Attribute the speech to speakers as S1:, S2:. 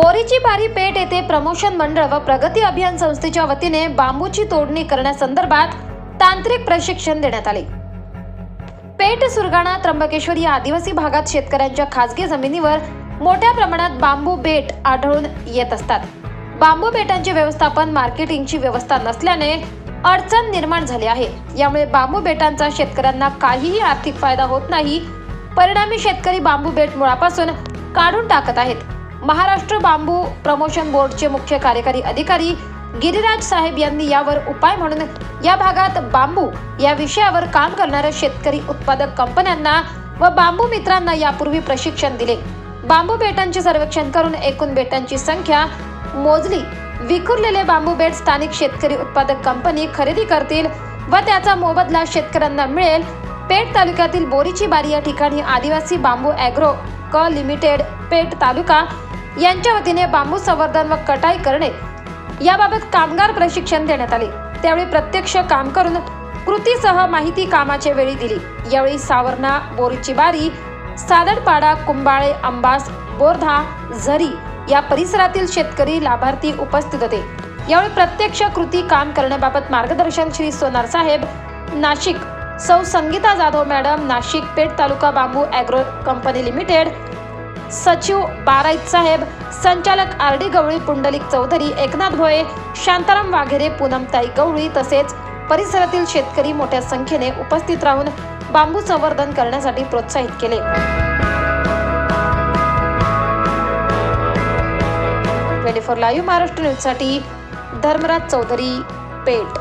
S1: बोरीची बारी पेठ येथे प्रमोशन मंडळ व प्रगती अभियान संस्थेच्या वतीने बांबूची तोडणी करण्यासंदर्भात तांत्रिक प्रशिक्षण देण्यात आले. पेठ सुरगाणा त्र्यंबकेश्वर या आदिवासी भागात शेतकऱ्यांच्या खासगी जमिनीवर मोठ्या प्रमाणात बांबू बेट आढळून येत असतात. बांबू बेटांचे व्यवस्थापन मार्केटिंगची व्यवस्था नसल्याने अडचण निर्माण झाली आहे. यामुळे बांबू बेटांचा शेतकऱ्यांना काहीही आर्थिक फायदा होत नाही. परिणामी शेतकरी बांबू बेट मुळापासून काढून टाकत आहेत. महाराष्ट्र बांबू प्रमोशन बोर्डचे मुख्य कार्यकारी अधिकारी गिरिराज साहेब यांनी यावर उपाय म्हणून या भागात बांबू या विषयावर काम करणाऱ्या शेतकरी उत्पादक कंपन्यांना व बांबू मित्रांना यापूर्वी प्रशिक्षण दिले. बांबू बेटांचे सर्वेक्षण करून एकूण बेटांची संख्या मोजली. विखुरलेले बांबू बेट स्थानिक शेतकरी उत्पादक कंपनी खरेदी करतील व त्याचा मोबदला शेतकऱ्यांना मिळेल. पेठ तालुक्यातील बोरीची बारी या ठिकाणी आदिवासी बांबू ॲग्रो क लिमिटेड पेठ तालुका यांच्या वतीने बांबू संवर्धन व कटाई करणे याबाबत कामगार प्रशिक्षण देण्यात आले. त्यावेळी प्रत्यक्ष काम करून कृतीसह माहिती कामाच्या वेळी दिली. यावेळी सावरणा बोरीची बारी सादडपाडा कुंबाळे अंबास बोरधा झरी या परिसरातील शेतकरी लाभार्थी उपस्थित होते. यावेळी प्रत्यक्ष कृती काम करण्याबाबत मार्गदर्शन श्री सोनार साहेब नाशिक सौ Sangita Jadhav madam Nashik Peth taluka bamboo agro company limited सचिव बाराईत साहेब संचालक आर डी गवळी पुंडलिक चौधरी एकनाथ भोये शांताराम वाघेरे पूनमताई गवळी तसेच परिसरातील शेतकरी मोठ्या संख्येने उपस्थित राहून बांबू संवर्धन करण्यासाठी प्रोत्साहित केले. ट्वेंटी फोर लाईव्ह महाराष्ट्र न्यूजसाठी धर्मराज चौधरी पेठ.